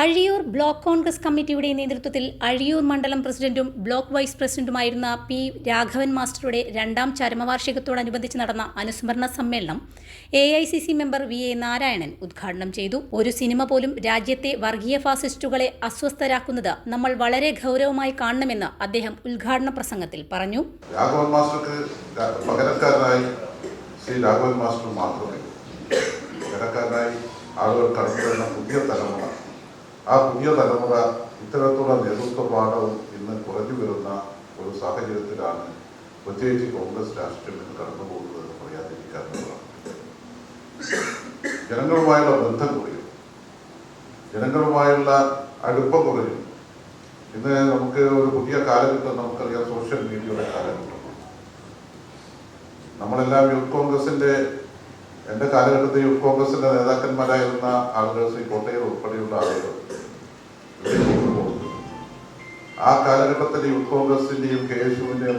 Azhiyur block Congress കമ്മിറ്റിയുടെ നേതൃത്വത്തിൽ അഴിയൂർ മണ്ഡലം പ്രസിഡന്റും ബ്ലോക്ക് വൈസ് പ്രസിഡന്റുമായിരുന്ന പി രാഘവൻ മാസ്റ്ററുടെ രണ്ടാം ചരമവാർഷികത്തോടനുബന്ധിച്ച് നടന്ന അനുസ്മരണ സമ്മേളനം A I C C member V A Narayanan ഉദ്ഘാടനം ചെയ്തു. ഒരു സിനിമ പോലും രാജ്യത്തെ വർഗീയ ഫാസിസ്റ്റുകളെ അസ്വസ്ഥരാക്കുന്നത് നമ്മൾ വളരെ ഗൗരവമായി കാണണമെന്ന് അദ്ദേഹം ഉദ്ഘാടന പ്രസംഗത്തിൽ പറഞ്ഞു. രാഘവൻ മാസ്റ്റർക്ക് ശ്രീ രാഘവൻ മാസ്റ്റർ ആളുകൾ കടന്നു വരുന്ന പുതിയ തലമുറ ആ പുതിയ തലമുറ ഇത്തരത്തിലുള്ള നേതൃത്വ പാഠവും ഇന്ന് കുറഞ്ഞു വരുന്ന ഒരു സാഹചര്യത്തിലാണ് പ്രത്യേകിച്ച് കോൺഗ്രസ് രാഷ്ട്രീയം ഇന്ന് കടന്നു പോകുന്നത് എന്ന് പറയാതിരിക്കാറുള്ളതാണ് ജനങ്ങളുമായുള്ള ബന്ധം കുറയും. ജനങ്ങളുമായുള്ള അടുപ്പം കുറയും. ഇന്ന് നമുക്ക് ഒരു പുതിയ കാലഘട്ടം നമുക്കറിയാം. സോഷ്യൽ മീഡിയയുടെ കാലഘട്ടം. നമ്മളെല്ലാം യൂത്ത് കോൺഗ്രസിന്റെ എന്റെ കാലഘട്ടത്തിൽ യൂത്ത് കോൺഗ്രസിന്റെ നേതാക്കന്മാരായിരുന്ന ആളുകൾ ശ്രീ കോട്ടയം ഉൾപ്പെടെയുള്ള ആളുകൾ. ആ കാലഘട്ടത്തിൽ യൂത്ത് കോൺഗ്രസിന്റെയും കെ എസ് യുവിന്റെയും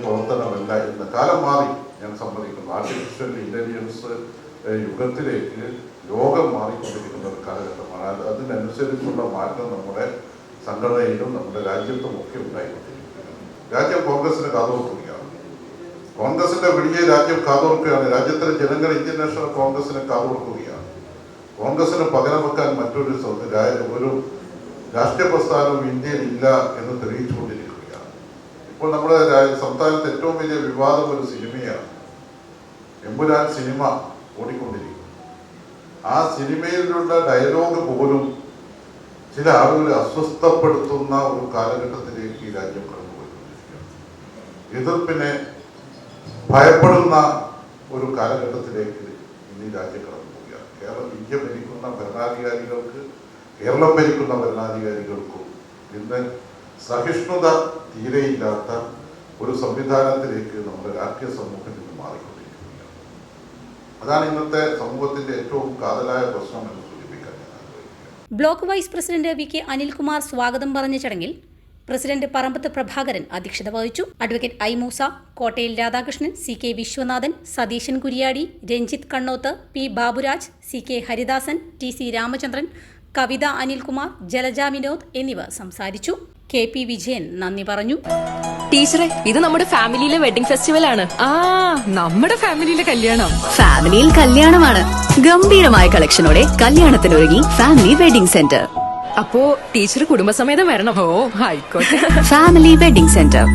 കാലം മാറി. ഞാൻ സമ്മതിക്കുന്നു. ആർട്ടിഫിഷ്യൽ ഇന്റലിജൻസ് യുഗത്തിലേക്ക് ലോകം മാറിക്കൊണ്ടിരിക്കുന്ന ഒരു കാലഘട്ടമാണ്. അത് അതിനനുസരിച്ചുള്ള മാറ്റം നമ്മുടെ സംഘടനയിലും നമ്മുടെ രാജ്യത്തും ഒക്കെ ഉണ്ടായിക്കൊണ്ടിരിക്കുന്നു രാജ്യം കോൺഗ്രസിന് കാതോർക്കുകയാണ്. കോൺഗ്രസിന്റെ വിളിയെ രാജ്യം കാതോർക്കുകയാണ്. രാജ്യത്തിലെ ജനങ്ങൾ ഇന്ത്യൻ നാഷണൽ കോൺഗ്രസിനെ കാതോർക്കുകയാണ്. കോൺഗ്രസിന് പകരം വെക്കാൻ മറ്റൊരു ഒരു രാഷ്ട്രീയ പ്രസ്ഥാനവും ഇന്ത്യയിൽ ഇല്ല എന്ന് തെളിയിച്ചുകൊണ്ടിരിക്കുകയാണ്. ഇപ്പോൾ നമ്മുടെ സംസ്ഥാനത്ത് ഏറ്റവും വലിയ വിവാദം ഒരു സിനിമയാണ്. എമ്പുരാൻ സിനിമ ഓടിക്കൊണ്ടിരിക്കുന്നു. ആ സിനിമയിലുള്ള ഡയലോഗ് പോലും ചില ആളുകളെ അസ്വസ്ഥപ്പെടുത്തുന്ന ഒരു കാലഘട്ടത്തിലേക്ക് ഈ രാജ്യം കടന്നുപോയിക്കൊണ്ടിരിക്കുകയാണ്. എതിർപ്പിനെ ഭയപ്പെടുന്ന ഒരു കാലഘട്ടത്തിലേക്ക് ഇന്ന് ഈ രാജ്യം കടന്നു പോവുകയാണ് കേരളം ഇന്ത്യ ഭരിക്കുന്ന ഭരണാധികാരികൾക്ക് കേരളം ഭരിക്കുന്ന ഭരണാധികാരികൾക്കും ഇന്ന് സഹിഷ്ണുത തീരെയില്ലാത്ത ഒരു സംവിധാനത്തിലേക്ക് നമ്മുടെ രാഷ്ട്രീയ സമൂഹം ഇന്ന് മാറിക്കൊണ്ടിരിക്കുകയാണ്. അതാണ് ഇന്നത്തെ സമൂഹത്തിന്റെ ഏറ്റവും കാതലായ പ്രശ്നം എന്ന് സൂചിപ്പിക്കാൻ ഞാൻ block vice president V K Anilkumar സ്വാഗതം പറഞ്ഞ ചടങ്ങിൽ പ്രസിഡന്റ് പറമ്പത്ത് പ്രഭാകരൻ അധ്യക്ഷത വഹിച്ചു. Advocate I Moosa Kottayil Radhakrishnan C K Viswanathan Satheesan Kuriyadi Ranjith Kannoth P Baburaj C K Haridasan T C Ramachandran Kavitha Anilkumar Jalaja Vinod എന്നിവർ സംസാരിച്ചു. K P Vijayan നന്ദി പറഞ്ഞു. ടീച്ചറെ ഇത് നമ്മുടെ ഫാമിലിയിലെ വെഡിംഗ് ഫെസ്റ്റിവൽ ആണ്. ആ നമ്മുടെ ഫാമിലിയിലെ കല്യാണം. ഫാമിലിയിൽ കല്യാണമാണ്. ഗംഭീരമായ കളക്ഷനോടെ കല്യാണത്തിനൊരുങ്ങി ഫാമിലി വെഡിംഗ് സെന്റർ. അപ്പോ ടീച്ചർ കുടുംബസമേതം വരണം. ഓ ആയിക്കോട്ടെ. Family wedding centre.